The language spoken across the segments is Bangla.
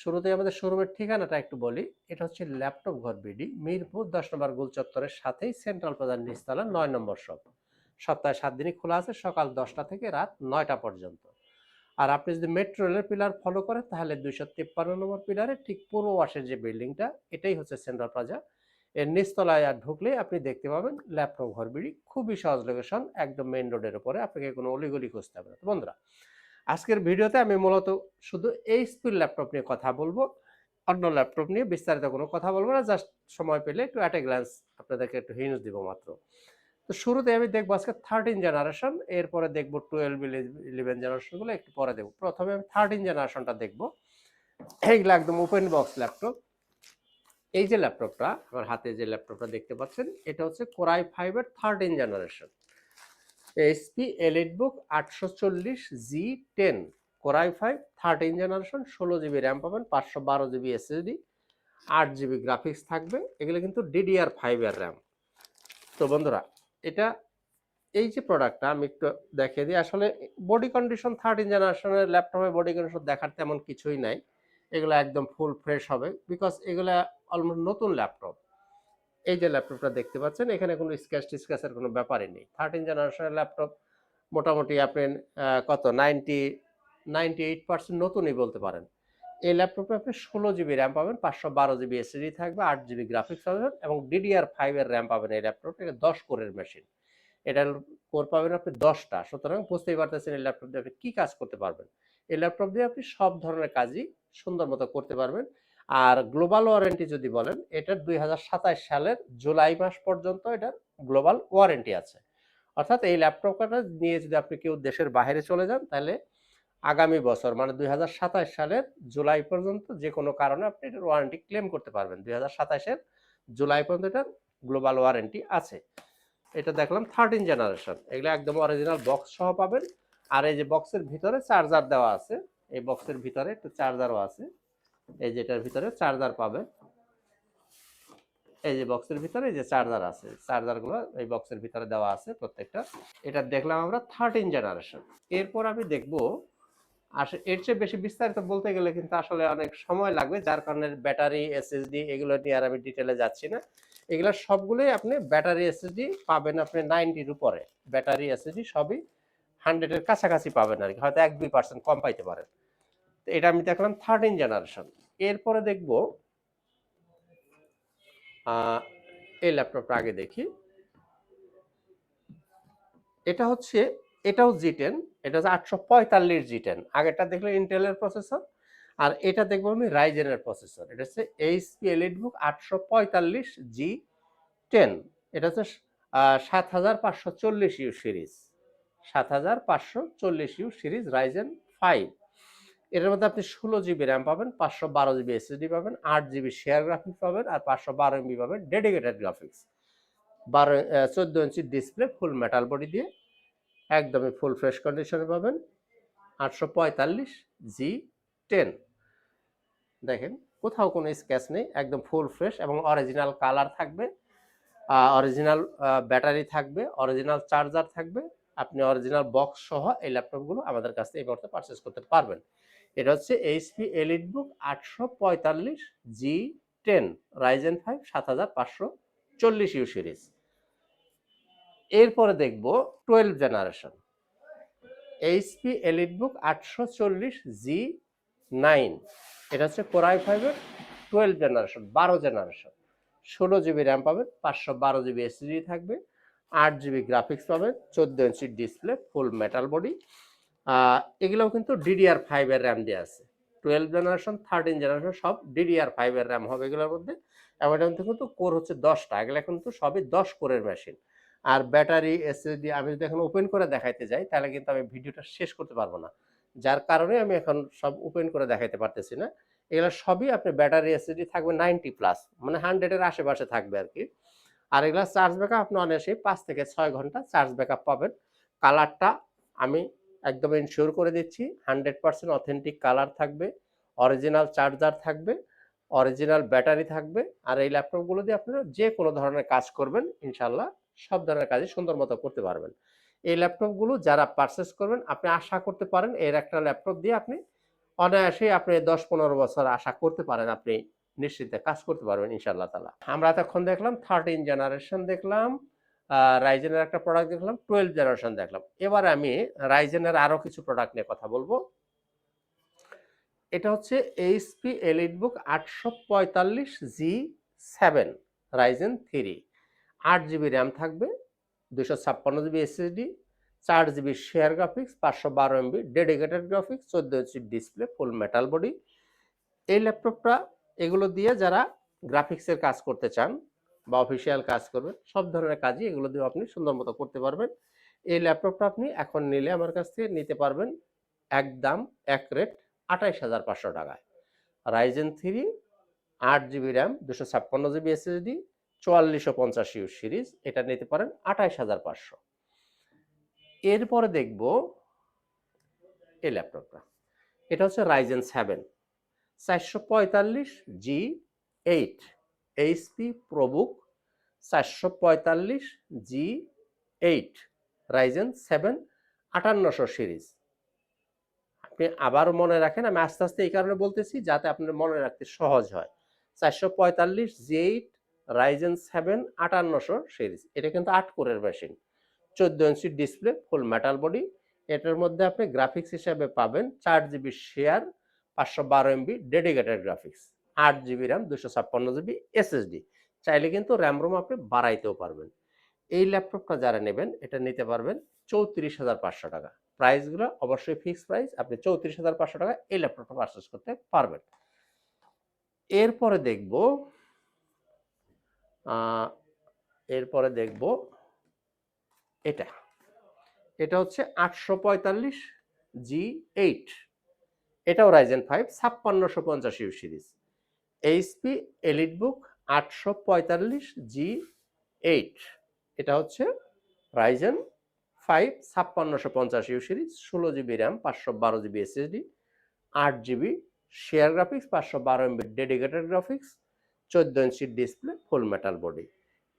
শুরুতে আমাদের শোরুমের ঠিকানাটা একটু বলি। এটা হচ্ছে ল্যাপটপ ঘর বিডি, মিরপুর, দশ নম্বর গোল চত্বরের সাথেই সেন্ট্রাল প্লাজার নিচতলা, নয় নম্বর শপ। সপ্তাহে সাত দিনই খোলা আছে, সকাল দশটা থেকে রাত নয়টা পর্যন্ত। আর আপনি যদি মেট্রো রেলের পিলার ফলো করেন, তাহলে দুইশো তিপ্পান্ন নম্বর পিলারে ঠিক পূর্ব পাশের যে বিল্ডিংটা, এটাই হচ্ছে সেন্ট্রাল প্লাজা। এর নিচতলায় আর ঢুকলে আপনি দেখতে পাবেন ল্যাপটপ ঘর বিড়ি, খুবই সহজ লোকেশন একদম মেইন রোডের উপরে, আপনাকে কোনো অলিগলি খুঁজতে হবে না। বন্ধুরা আজকের ভিডিওতে আমি মূলত শুধু এই এইচপির ল্যাপটপ নিয়ে কথা বলব। অন্য ল্যাপটপ নিয়ে বিস্তারিত কোনো কথা বলব না, জাস্ট সময় পেলে একটু অ্যাট এ গ্ল্যান্স আপনাদেরকে একটু হিন্স দিব মাত্র। তো শুরুতে আমি দেখব আজকে থার্টিন জেনারেশন এরপরে দেখব টুয়েলভ ইলেভেন জেনারেশনগুলো একটু পরে দেখব। প্রথমে আমি থার্টিন জেনারেশনটা দেখব। এইগুলো একদম ওপেন বক্স ল্যাপটপ। এই যে ল্যাপটপটা, আমার হাতে যে ল্যাপটপটা দেখতে পাচ্ছেন, এটা হচ্ছে কোরাই ফাইভের থার্টিন জেনারেশন এইচপি এলিট বুক আটশো চল্লিশ G ten, core i five, thirteen generation, ষোলো জিবি র্যাম পাবেন, পাঁচশো বারো জিবি এসএসডি, আট জিবি গ্রাফিক্স থাকবে। এগুলো কিন্তু ডিডিআর ফাইভের র্যাম। তো বন্ধুরা, এটা এই যে প্রোডাক্টটা আমি একটু দেখিয়ে দিই। আসলে বডি কন্ডিশন থার্টিন জেনারেশনের ল্যাপটপে বডি কন্ডিশন দেখার তেমন কিছুই নাই। এগুলো একদম ফুল ফ্রেশ হবে। বিকজ এগুলো অলমোস্ট নতুন ল্যাপটপ। এই যে ল্যাপটপটা দেখতে পাচ্ছেন, এখানে কোনো স্ক্যাচ টিস্ক্যাচের কোনো ব্যাপারই নেই। থার্টিন জেনারেশনের ল্যাপটপ, মোটামুটি আপনি কত? নাইনটি নাইনটি এইট পার্সেন্ট নতুনই বলতে পারেন। এই ল্যাপটপে আপনি ষোলো জিবি র্যাম পাবেন, পাঁচশো বারো জিবি এসএসডি থাকবে, আট জিবি গ্রাফিক্স পাবেন এবং ডিডিআর ফাইভের র্যাম পাবেন এই ল্যাপটপটা এটা দশ কোরের মেশিন এটার কোর পাবেন আপনি দশটা। সুতরাং বুঝতেই পারতেছেন এই ল্যাপটপ দিয়ে আপনি কী কাজ করতে পারবেন। এই ল্যাপটপ দিয়ে আপনি সব ধরনের কাজই সুন্দর মতো করতে পারবেন। আর গ্লোবাল ওয়ারেন্টি যদি বলেন এটার দুই হাজার সাতাশ সালের জুলাই মাস পর্যন্ত এটার গ্লোবাল ওয়ারেন্টি আছে। অর্থাৎ এই ল্যাপটপটা নিয়ে যদি আপনি কেউ দেশের বাইরে চলে যান, তাহলে আগামী বছর মানে দু হাজার সাতাশ সালের জুলাই পর্যন্ত যে কোনো কারণে আপনি এটার ওয়ারেন্টি ক্লেম করতে পারবেন। দুই সাতাশের জুলাই পর্যন্ত এটার গ্লোবাল ওয়ারেন্টি আছে। এটা দেখলাম থার্টিন জেনারেশন এগুলো একদম অরিজিনাল বক্স সহ পাবেন। আর এই যে বক্সের ভিতরে চার্জার দেওয়া আছে, এই বক্সের ভিতরে একটু চার্জারও আছে। এই যেটার ভিতরে চার্জার পাবে। এই যে বক্সের ভিতরে এই যে চার্জার আছে, চার্জারগুলো এই বক্সের ভিতরে দেওয়া আছে প্রত্যেকটা। এটা দেখলাম আমরা থার্টিন জেনারেশন এরপর আমি দেখব আসলে এর চেয়ে বেশি বিস্তারিত বলতে গেলে কিন্তু আসলে অনেক সময় লাগবে, যার কারণে ব্যাটারি এসএসডি এগুলো নিয়ে আর আমি ডিটেলে যাচ্ছি না। এগুলো সবগুলোই আপনি ব্যাটারি এসএসডি পাবেন আপনি নাইনটির উপরে। ব্যাটারি এসএসডি সবই হান্ড্রেডের কাছাকাছি পাবেন আর কি, হয়তো এক দুই পার্সেন্ট কম পাইতে পারেন। এটা আমি দেখলাম থার্টিন জেনারেশন এরপরে দেখব এই ল্যাপটপটা আগে দেখি। এটা হচ্ছে, এটাও জি টেন এটা হচ্ছে আটশো পঁয়তাল্লিশ জি টেন আগেরটা দেখলে ইন্টেলের প্রসেসর আর এটা দেখব আমি রাইজেনের প্রসেসর এটা হচ্ছে এইচপি এলিট বুক আটশো পঁয়তাল্লিশ জি টেন এটা হচ্ছে সাত হাজার পাঁচশো চল্লিশ ইউ সিরিজ সাত হাজার পাঁচশো চল্লিশ ইউ সিরিজ রাইজেন ফাইভ এটার মধ্যে আপনি ষোলো জিবি র্যাম পাবেন, পাঁচশো বারো জিবি এসএসডি পাবেন, আট জিবি শেয়ার গ্রাফিক্স পাবেন আর পাঁচশো বারো এমবি পাবেন ডেডিকেটেড গ্রাফিক্স বারো চোদ্দ inch display full metal body দিয়ে একদমই ফুল ফ্রেশ কন্ডিশনে পাবেন, আটশো পঁয়তাল্লিশ জি টেন দেখেন, কোথাও কোনো স্ক্যাচ নেই, একদম ফুল ফ্রেশ এবং অরিজিনাল কালার থাকবে অরিজিনাল ব্যাটারি থাকবে অরিজিনাল চার্জার থাকবে, আপনি অরিজিনাল বক্স সহ এই ল্যাপটপগুলো আমাদের কাছ থেকে এই মুহূর্তে পারচেস করতে পারবেন। এটা হচ্ছে এইচপি এলিট বুক আটশো পঁয়তাল্লিশ জি টেন রাইজেন ফাইভ সাত হাজার পাঁচশো চল্লিশ ইউ সিরিজ এরপরে দেখব টুয়েলভ জেনারেশন এইচপি এলিট বুক আটশো চল্লিশ জি নাইন এটা হচ্ছে কোরাই ফাইভের টুয়েলভ জেনারেশন বারো জেনারেশন ষোলো জিবি র্যাম পাবেন পাঁচশো বারো জিবি এসএসডি থাকবে, আট জিবি গ্রাফিক্স পাবেন চোদ্দ inch display full metal body এগুলোও কিন্তু ডিডিআর ফাইভের র্যাম দিয়ে আছে। টুয়েলভ জেনারেশন থার্টিন জেনারেশন সব ডিডিআর ফাইভের র্যাম হবে এগুলোর মধ্যে। মধ্যে কিন্তু কোর হচ্ছে দশটা। এগুলো কিন্তু সবই দশ কোরের মেশিন আর ব্যাটারি এসএসডি আমি যদি এখন ওপেন করে দেখাইতে যাই, তাহলে কিন্তু আমি ভিডিওটা শেষ করতে পারব না। যার কারণে আমি এখন সব ওপেন করে দেখাইতে পারতেছি না। এগুলো সবই আপনি ব্যাটারি এসএসডি থাকবে নাইনটি প্লাস মানে হান্ড্রেডের আশেপাশে থাকবে আর কি। আর এগুলো চার্জ ব্যাকআপ আপনি অনায়াসেই পাঁচ থেকে ছয় ঘণ্টা চার্জ ব্যাকআপ পাবেন। কালারটা আমি একদম ইনশিওর করে দিচ্ছি। হান্ড্রেড পার্সেন্ট অথেন্টিক কালার থাকবে অরিজিনাল চার্জার থাকবে অরিজিনাল ব্যাটারি থাকবে, আর এই ল্যাপটপগুলো দিয়ে আপনারা যে কোনো ধরনের কাজ করবেন ইনশাল্লাহ সব ধরনের কাজই সুন্দর মতো করতে পারবেন। এই ল্যাপটপগুলো যারা পারচেস করবেন, আপনি আশা করতে পারেন এর একটা ল্যাপটপ দিয়ে আপনি অনায়াসেই আপনি দশ পনেরো বছর আশা করতে পারেন, আপনি নিশ্চিন্তে কাজ করতে পারবেন ইনশাল্লাহ তালা আমরা এতক্ষণ দেখলাম থার্টিন জেনারেশন দেখলাম। রাইজেনের একটা প্রোডাক্ট দেখলাম টুয়েলভ জেনারেশন দেখলাম। এবার আমি রাইজেনের আরও কিছু প্রোডাক্ট নিয়ে কথা বলব। এটা হচ্ছে এইচপি এলিট বুক আটশো পঁয়তাল্লিশ জি সেভেন রাইজেন থ্রি আট জিবি র্যাম থাকবে দুশো ছাপ্পান্ন জিবি এসএসডি চার জিবি শেয়ার গ্রাফিক্স পাঁচশো বারো এমবি ডেডিকেটেড গ্রাফিক্স চোদ্দ inch display full metal body এই ল্যাপটপটা এগুলো দিয়ে যারা গ্রাফিক্সের কাজ করতে চান বা অফিসিয়াল কাজ করবেন, সব ধরনের কাজই এগুলো দিয়ে আপনি সুন্দর মতো করতে পারবেন। এই ল্যাপটপটা আপনি এখন নিলে আমার কাছ থেকে নিতে পারবেন এক দাম এক রেট আঠাইশ হাজার পাঁচশো টাকায়। রাইজেন থ্রি আট জিবি র্যাম দুশো ছাপ্পান্ন জিবি এসএসডি চুয়াল্লিশশো পঞ্চাশ ইউ সিরিজ এটা নিতে পারেন আঠাইশ হাজার পাঁচশো। এরপরে দেখব এই ল্যাপটপটা এটা হচ্ছে রাইজেন সেভেন চারশো পঁয়তাল্লিশ জি এইট এইচপি প্রবুক চারশো পঁয়তাল্লিশ জি এইট রাইজেন সেভেন আটান্নশো সিরিজ। আপনি আবার মনে রাখেন, আমি আস্তে আস্তে এই কারণে বলতেছি যাতে আপনার মনে রাখতে সহজ হয়। চারশো পঁয়তাল্লিশ জি এইট রাইজেন সেভেন আটান্নশো সিরিজ, এটা কিন্তু আট কোরের মেশিন চোদ্দ inch display full metal body এটার মধ্যে আপনি গ্রাফিক্স হিসাবে পাবেন চার জিবি শেয়ার পাঁচশো বারো এমবি ডেডিকেটেড গ্রাফিক্স আট জিবি র্যাম দুশো ছাপ্পান্ন জিবি এসএসডি চাইলে কিন্তু র্যাম রোম আপনি বাড়াইতেও পারবেন। এই ল্যাপটপটা যারা নেবেন, এটা নিতে পারবেন চৌত্রিশ হাজার পাঁচশো টাকা। প্রাইসগুলো অবশ্যই ফিক্স প্রাইস আপনি চৌত্রিশ হাজার পাঁচশো টাকা এই ল্যাপটপটা পারচেস করতে পারবেন। এরপরে দেখব এরপরে দেখব এটা। এটা হচ্ছে আটশো পঁয়তাল্লিশ জি এইট। এটাও রাইজেন ফাইভ ছাপ্পান্নশো পঞ্চাশ ইউ সিরিজ এইচপি এলিট বুক আটশো পঁয়তাল্লিশ জি এইট এটা হচ্ছে রাইজেন ফাইভ ছাপ্পান্নশো পঞ্চাশ ইউ সিরিজ ষোলো জিবি র্যাম পাঁচশো বারো জিবি এসএসডি আট জিবি শেয়ার গ্রাফিক্স পাঁচশো বারো এমবি ডেডিকেটেড গ্রাফিক্স চোদ্দ inch display full metal body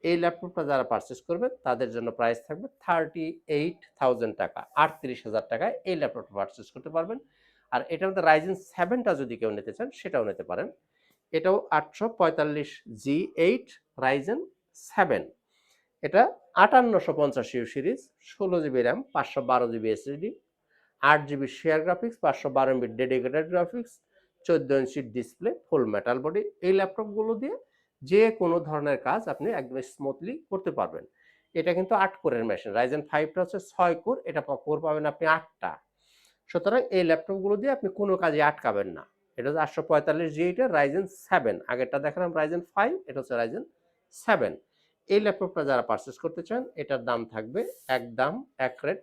এই ল্যাপটপটা যারা পারচেস করবে তাদের জন্য প্রাইস থাকবে থার্টি এইট থাউজেন্ড টাকা, আটত্রিশ হাজার টাকায় এই ল্যাপটপটা পারচেস করতে পারবেন। আর এটার মধ্যে রাইজেন সেভেনটা যদি কেউ নিতে চান, সেটাও নিতে পারেন। এটাও আটশো পঁয়তাল্লিশ জি এইট রাইজেন সেভেন এটা আটান্নশো পঞ্চাশ ইউ সিরিজ, ষোলো জিবি র্যাম পাঁচশো বারো জিবি এসএসডি আট জিবি শেয়ার গ্রাফিক্স পাঁচশো বারো এমবি ডেডিকেটেড গ্রাফিক্স চোদ্দ inch display full metal body এই ল্যাপটপগুলো দিয়ে যে কোনো ধরনের কাজ আপনি একদম স্মুথলি করতে পারবেন। এটা কিন্তু আট কোরের মেশিন রাইজেন ফাইভটা হচ্ছে ছয় কোর, এটা কোর পাবেন আপনি আটটা। সুতরাং এই ল্যাপটপগুলো দিয়ে আপনি কোনো কাজে আটকাবেন না। এটা হচ্ছে আটশো পঁয়তাল্লিশ জি এইটের রাইজেন সেভেন আগেরটা দেখালাম রাইজেন ফাইভ এটা হচ্ছে রাইজেন সেভেন এই ল্যাপটপটা যারা পারচেস করতে চান, এটার দাম থাকবে এক দাম এক রেট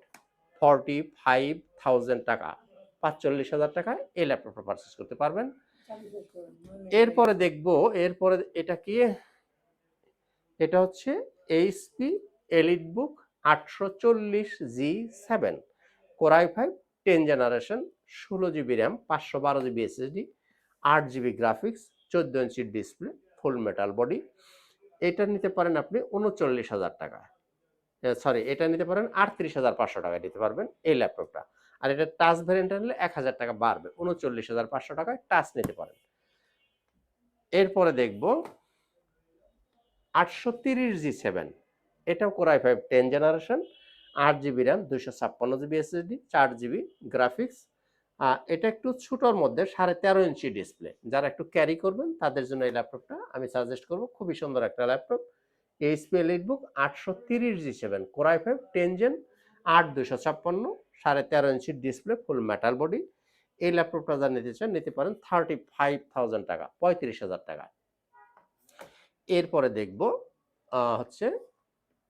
ফর্টি ফাইভ থাউজেন্ড টাকা। পাঁচচল্লিশ হাজার টাকায় এই ল্যাপটপটা পারচেস করতে পারবেন। এরপরে দেখব, এরপরে এটা কি? এটা হচ্ছে এইচপি এলিট বুক আটশো চল্লিশ G seven core i five ten generation, ষোলো জিবি র্যাম, পাঁচশো বারো জিবি এসএসডি, আট জিবি গ্রাফিক্স, চোদ্দ inch display, full metal body. এটা নিতে পারেন আপনি উনচল্লিশ হাজার টাকা। সরি এটা নিতে পারেন আটত্রিশ হাজার পাঁচশো টাকায় নিতে পারবেন এই ল্যাপটপটা। আর এটা টাচ ভ্যারিয়েন্টটা নিলে এক হাজার টাকা বাড়বে, উনচল্লিশ হাজার পাঁচশো টাকায় টাচ নিতে পারেন। এরপরে দেখব আটশো তিরিশ জি সেভেন, এটাও core i five ten generation আট জিবি র্যাম দুইশো ছাপ্পান্ন জিবি এসএসডি চার জিবি গ্রাফিক্স এটা একটু ছোটোর মধ্যে সাড়ে তেরো ইঞ্চি ডিসপ্লে যারা একটু ক্যারি করবেন তাদের জন্য এই ল্যাপটপটা আমি সাজেস্ট করব। খুবই সুন্দর একটা ল্যাপটপ এইচপি এলিট বুক আটশো তিরিশ G seven core i five ten gen আট দুশো ছাপ্পান্ন সাড়ে তেরো inch display full metal body এই ল্যাপটপটা যারা নিতে চান নিতে পারেন থার্টি ফাইভ থাউজেন্ড টাকা পঁয়ত্রিশ হাজার টাকা। এরপরে দেখব আহ,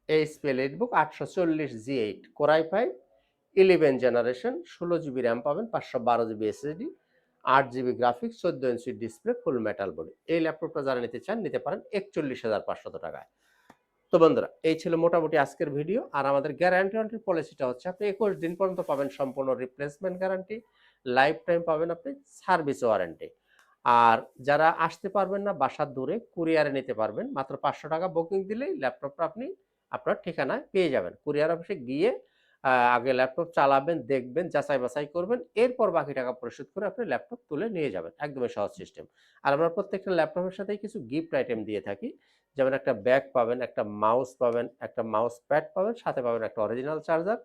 হচ্ছে এইচপি এলিট বুক আটশো চল্লিশ G eight core i five eleven generation ষোলো জিবি র্যাম পাবেন, পাঁচশো বারো জিবি এসএসডি আট জিবি গ্রাফিক্স চোদ্দ inch display full metal body এই ল্যাপটপটা যারা নিতে চান, নিতে পারেন একচল্লিশ হাজার পাঁচশত টাকায়। তো বন্ধুরা, এই ছিল মোটামুটি আজকের ভিডিও। আর আমাদের গ্যারান্টি ওয়ারেন্টি পলিসিটা হচ্ছে, আপনি একুশ দিন পর্যন্ত পাবেন সম্পূর্ণ রিপ্লেসমেন্ট গ্যারান্টি লাইফ টাইম পাবেন আপনি সার্ভিস ওয়ারেন্টি আর যারা আসতে পারবেন না, বাসার দূরে কুরিয়ারে নিতে পারবেন, মাত্র পাঁচশো টাকা বুকিং দিলেই ল্যাপটপটা আপনি আপনার ঠিকানায় পেয়ে যাবেন। কুরিয়ার অফিসে গিয়ে আগে ল্যাপটপ চালাবেন, দেখবেন, যাচাই বাছাই করবেন, এরপর বাকি টাকা পরিশোধ করে আপনি ল্যাপটপ তুলে নিয়ে যাবেন। একদমই সহজ সিস্টেম আর আমরা প্রত্যেকটা ল্যাপটপের সাথেই কিছু গিফট আইটেম দিয়ে থাকি। যেমন একটা ব্যাগ পাবেন, একটা মাউস পাবেন, একটা মাউস প্যাড পাবেন, সাথে পাবেন একটা অরিজিনাল চার্জার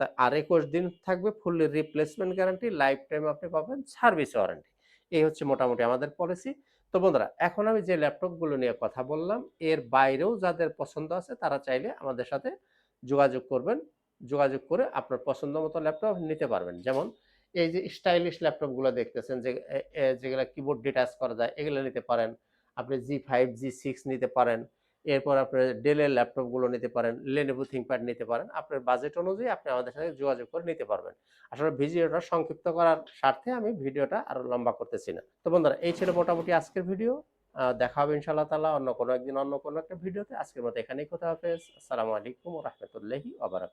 তা আর একুশ দিন থাকবে fully replacement guarantee life time আপনি পাবেন সার্ভিস ওয়ারেন্টি এই হচ্ছে মোটামুটি আমাদের পলিসি তো বন্ধুরা, এখন আমি যে ল্যাপটপগুলো নিয়ে কথা বললাম, এর বাইরেও যাদের পছন্দ আছে তারা চাইলে আমাদের সাথে যোগাযোগ করবেন। যোগাযোগ করে আপনার পছন্দ মতো ল্যাপটপ নিতে পারবেন। যেমন এই যে স্টাইলিশ ল্যাপটপগুলো দেখতেছেন যে যেগুলো কিবোর্ড ডিটাচ করা যায়, এগুলো নিতে পারেন। আপনি জি ফাইভ জি সিক্স নিতে পারেন। এরপর আপনার ডেলের ল্যাপটপগুলো নিতে পারেন লেনেভো থিঙ্কপ্যাড নিতে পারেন। আপনার বাজেট অনুযায়ী আপনি আমাদের সাথে যোগাযোগ করে নিতে পারবেন। আসলে ভিডিওটা সংক্ষিপ্ত করার স্বার্থে আমি ভিডিওটা আরও লম্বা করতেছি না। তো বন্ধুরা, এই ছিল মোটামুটি আজকের ভিডিও। দেখা হবে ইনশাআল্লাহ তালা অন্য কোনো একদিন অন্য কোনো একটা ভিডিওতে। আজকের মতো এখানেই কথা হবে। আসসালামু আলাইকুম রহমতুল্লাহি আবরাকাত